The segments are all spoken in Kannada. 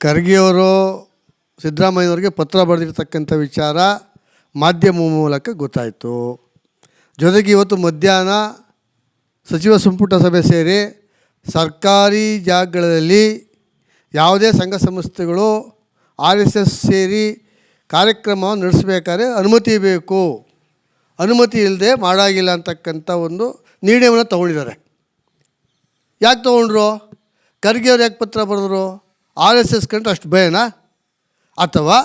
ಖರ್ಗೆಯವರು ಸಿದ್ದರಾಮಯ್ಯನವ್ರಿಗೆ ಪತ್ರ ಬರೆದಿರ್ತಕ್ಕಂಥ ವಿಚಾರ ಮಾಧ್ಯಮ ಮೂಲಕ ಗೊತ್ತಾಯಿತು. ಜೊತೆಗೆ ಇವತ್ತು ಮಧ್ಯಾಹ್ನ ಸಚಿವ ಸಂಪುಟ ಸಭೆ ಸೇರಿ ಸರ್ಕಾರಿ ಜಾಗಗಳಲ್ಲಿ ಯಾವುದೇ ಸಂಘ ಸಂಸ್ಥೆಗಳು ಆರ್ ಎಸ್ ಎಸ್ ಸೇರಿ ಕಾರ್ಯಕ್ರಮವನ್ನು ನಡೆಸಬೇಕಾದ್ರೆ ಅನುಮತಿ ಬೇಕು. ಅನುಮತಿ ಇಲ್ಲದೆ ಮಾಡಾಗಿಲ್ಲ ಅಂತಕ್ಕಂಥ ಒಂದು ನಿರ್ಣಯವನ್ನು ತಗೊಂಡಿದ್ದಾರೆ. ಯಾಕೆ ತೊಗೊಂಡ್ರು? ಖರ್ಗೆ ಅವ್ರು ಯಾಕೆ ಪತ್ರ ಬರೆದ್ರು? ಆರ್ ಎಸ್ ಎಸ್ ಕಂಡ್ರೆ ಅಷ್ಟು ಭಯನಾ? ಅಥವಾ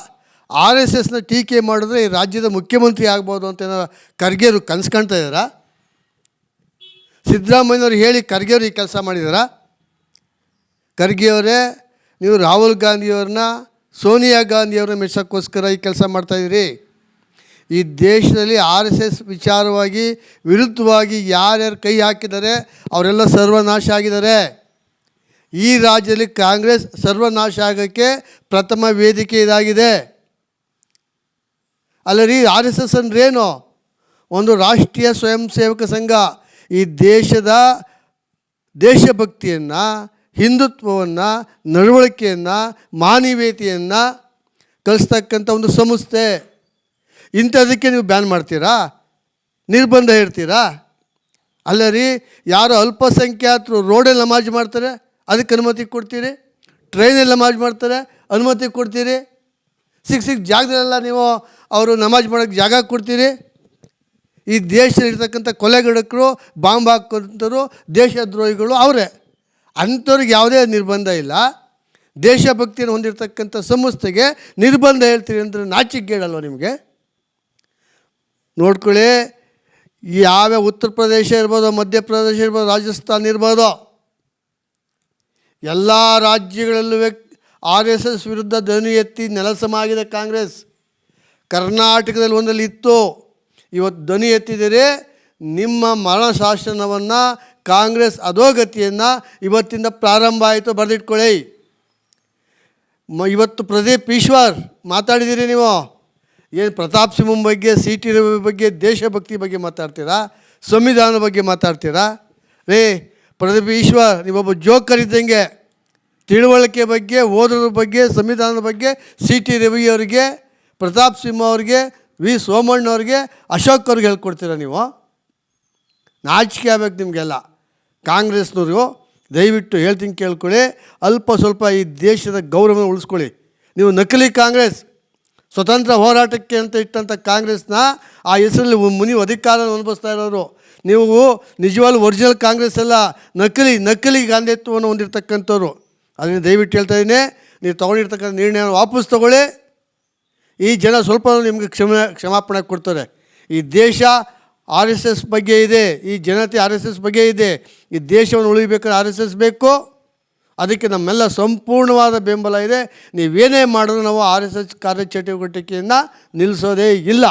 ಆರ್ ಎಸ್ ಎಸ್ನ ಟೀಕೆ ಮಾಡಿದ್ರೆ ಈ ರಾಜ್ಯದ ಮುಖ್ಯಮಂತ್ರಿ ಆಗ್ಬೋದು ಅಂತ ಏನೋ ಖರ್ಗೆ ಕನಸು ಕಾಣ್ತಾ ಇದ್ದಾರಾ? ಸಿದ್ದರಾಮಯ್ಯವ್ರು ಹೇಳಿ ಖರ್ಗೆ ಅವ್ರು ಈ ಕೆಲಸ ಮಾಡಿದಾರಾ? ಖರ್ಗೆಯವರೇ, ನೀವು ರಾಹುಲ್ ಗಾಂಧಿಯವ್ರನ್ನ, ಸೋನಿಯಾ ಗಾಂಧಿಯವ್ರನ್ನ ಮೆಚ್ಚೋಕ್ಕೋಸ್ಕರ ಈ ಕೆಲಸ ಮಾಡ್ತಾಯಿದ್ದೀರಿ ಈ ದೇಶದಲ್ಲಿ ಆರ್ ಎಸ್ ಎಸ್ ವಿಚಾರವಾಗಿ, ವಿರುದ್ಧವಾಗಿ ಯಾರ್ಯಾರು ಕೈ ಹಾಕಿದ್ದಾರೆ, ಅವರೆಲ್ಲ ಸರ್ವನಾಶ ಆಗಿದ್ದಾರೆ. ಈ ರಾಜ್ಯದಲ್ಲಿ ಕಾಂಗ್ರೆಸ್ ಸರ್ವನಾಶ ಆಗೋಕ್ಕೆ ಪ್ರಥಮ ವೇದಿಕೆ ಇದಾಗಿದೆ. ಅಲ್ಲ ರೀ ಆರ್ ಎಸ್ ಎಸ್ ಅಂದ್ರೇನು? ಒಂದು ರಾಷ್ಟ್ರೀಯ ಸ್ವಯಂ ಸೇವಕ ಸಂಘ. ಈ ದೇಶದ ದೇಶಭಕ್ತಿಯನ್ನು, ಹಿಂದುತ್ವವನ್ನು, ನಡವಳಿಕೆಯನ್ನು, ಮಾನವೀಯತೆಯನ್ನು ಕಲಿಸ್ತಕ್ಕಂಥ ಒಂದು ಸಂಸ್ಥೆ. ಇಂಥದಕ್ಕೆ ನೀವು ಬ್ಯಾನ್ ಮಾಡ್ತೀರಾ? ನಿರ್ಬಂಧ ಇಡ್ತೀರಾ ಅಲ್ಲ ರೀ ಯಾರು ಅಲ್ಪಸಂಖ್ಯಾತರು ರೋಡಲ್ಲಿ ನಮಾಜ್ ಮಾಡ್ತಾರೆ? ಅದಕ್ಕೆ ಅನುಮತಿ ಕೊಡ್ತೀರಿ? ಟ್ರೈನಲ್ಲಿ ನಮಾಜ್ ಮಾಡ್ತಾರೆ, ಅನುಮತಿ ಕೊಡ್ತೀರಿ? ಸಿಕ್ಕ ಸಿಕ್ಕ ಜಾಗದಲ್ಲೆಲ್ಲ ನೀವು ಅವರು ನಮಾಜ್ ಮಾಡೋಕ್ಕೆ ಜಾಗ ಕೊಡ್ತೀರಿ? ಈ ದೇಶದಲ್ಲಿರ್ತಕ್ಕಂಥ ಕೊಲೆಗಡಕರು ಬಾಂಬ್ ಹಾಕೋಂಥವ್ರು ದೇಶದ್ರೋಹಿಗಳು ಅವರೇ. ಅಂಥವ್ರಿಗೆ ಯಾವುದೇ ನಿರ್ಬಂಧ ಇಲ್ಲ. ದೇಶಭಕ್ತಿಯನ್ನು ಹೊಂದಿರತಕ್ಕಂಥ ಸಂಸ್ಥೆಗೆ ನಿರ್ಬಂಧ ಹೇಳ್ತೀರಿ ಅಂದರೆ ನಾಚಿಕೆಗೇಡಲ್ವ ನಿಮಗೆ? ನೋಡ್ಕೊಳ್ಳಿ ಯಾವ ಉತ್ತರ ಪ್ರದೇಶ ಇರ್ಬೋದು ಮಧ್ಯಪ್ರದೇಶ ಇರ್ಬೋದು, ರಾಜಸ್ಥಾನ್ ಇರ್ಬೋದು ಎಲ್ಲ ರಾಜ್ಯಗಳಲ್ಲೂ ಆರ್ ಎಸ್ ಎಸ್ ವಿರುದ್ಧ ಧ್ವನಿ ಎತ್ತಿ ನೆಲಸಮಾಗಿದೆ ಕಾಂಗ್ರೆಸ್. ಕರ್ನಾಟಕದಲ್ಲಿ ಒಂದಲ್ಲಿ ಇತ್ತು. ಇವತ್ತು ಧ್ವನಿ ಎತ್ತಿದರೆ ನಿಮ್ಮ ಮರಣ ಶಾಸನವನ್ನು ಕಾಂಗ್ರೆಸ್ ಅಧೋಗತಿಯನ್ನು ಇವತ್ತಿಂದ ಪ್ರಾರಂಭ ಆಯಿತು ಬರೆದಿಟ್ಕೊಳ್ಳಿ. ಮ ಇವತ್ತು ಪ್ರದೀಪ್ ಈಶ್ವರ್, ಮಾತಾಡಿದ್ದೀರಿ ನೀವು? ಏನು ಪ್ರತಾಪ್ ಸಿಂಹ ಬಗ್ಗೆ, ಸಿ ಟಿ ರವಿ ಬಗ್ಗೆ, ದೇಶಭಕ್ತಿ ಬಗ್ಗೆ ಮಾತಾಡ್ತೀರಾ? ಸಂವಿಧಾನದ ಬಗ್ಗೆ ಮಾತಾಡ್ತೀರಾ? ರೇ ಪ್ರದೀಪ್ ಈಶ್ವರ್, ನೀವೊಬ್ಬ ಜೋಕರ್ ಇದ್ದಂಗೆ. ತಿಳುವಳಿಕೆ ಬಗ್ಗೆ, ಓದೋದ್ರ ಬಗ್ಗೆ, ಸಂವಿಧಾನದ ಬಗ್ಗೆ ಸಿ ಟಿ ರವಿ ಅವರಿಗೆ, ಪ್ರತಾಪ್ ಸಿಂಹ ಅವ್ರಿಗೆ, ವಿ. ಸೋಮಣ್ಣ ಅವ್ರಿಗೆ, ಅಶೋಕ್ ಅವ್ರಿಗೆ ಹೇಳ್ಕೊಡ್ತೀರಾ ನೀವು? ನಾಚಿಕೆ ಆಗ್ಬೇಕು ನಿಮಗೆಲ್ಲ. ಕಾಂಗ್ರೆಸ್ನವರು ದಯವಿಟ್ಟು ಹೇಳ್ತೀನಿ ಕೇಳ್ಕೊಳ್ಳಿ. ಅಲ್ಪ ಸ್ವಲ್ಪ ಈ ದೇಶದ ಗೌರವನ ಉಳಿಸ್ಕೊಳ್ಳಿ. ನೀವು ನಕಲಿ ಕಾಂಗ್ರೆಸ್, ಸ್ವತಂತ್ರ ಹೋರಾಟಕ್ಕೆ ಅಂತ ಇಟ್ಟಂಥ ಕಾಂಗ್ರೆಸ್ನ ಆ ಹೆಸರಲ್ಲಿ ಮುನಿ ಅಧಿಕಾರ ಅನುಭವಿಸ್ತಾ ಇರೋರು. ನೀವು ನಿಜವಾಗ್ಲೂ ಒರಿಜಿನಲ್ ಕಾಂಗ್ರೆಸ್ ಅಲ್ಲ, ನಕಲಿ ನಕಲಿ ಗಾಂಧಿತ್ವವನ್ನು ಹೊಂದಿರತಕ್ಕಂಥವ್ರು. ಅದನ್ನು ದಯವಿಟ್ಟು ಹೇಳ್ತಾ ಇದ್ದೀನಿ, ನೀವು ತೊಗೊಂಡಿರ್ತಕ್ಕಂಥ ನಿರ್ಣಯವನ್ನು ವಾಪಸ್ ತಗೊಳ್ಳಿ. ಈ ಜನ ಸ್ವಲ್ಪ ನಿಮಗೆ ಕ್ಷಮ, ಕ್ಷಮಾಪಣೆ ಕೊಡ್ತಾರೆ. ಈ ದೇಶ ಆರ್ ಎಸ್ ಎಸ್ ಬಗ್ಗೆ ಇದೆ, ಈ ಜನತೆ ಆರ್ ಎಸ್ ಎಸ್ ಬಗ್ಗೆ ಇದೆ, ಈ ದೇಶವನ್ನು ಉಳಿಬೇಕಾದ್ರೆ ಆರ್ ಎಸ್ ಎಸ್ ಬೇಕು. ಅದಕ್ಕೆ ನಮ್ಮೆಲ್ಲ ಸಂಪೂರ್ಣವಾದ ಬೆಂಬಲ ಇದೆ. ನೀವೇನೇ ಮಾಡಿದ್ರು ನಾವು ಆರ್ ಎಸ್ ಎಸ್ ಕಾರ್ಯಚಟುವಟಿಕೆಯನ್ನು ನಿಲ್ಲಿಸೋದೇ ಇಲ್ಲ.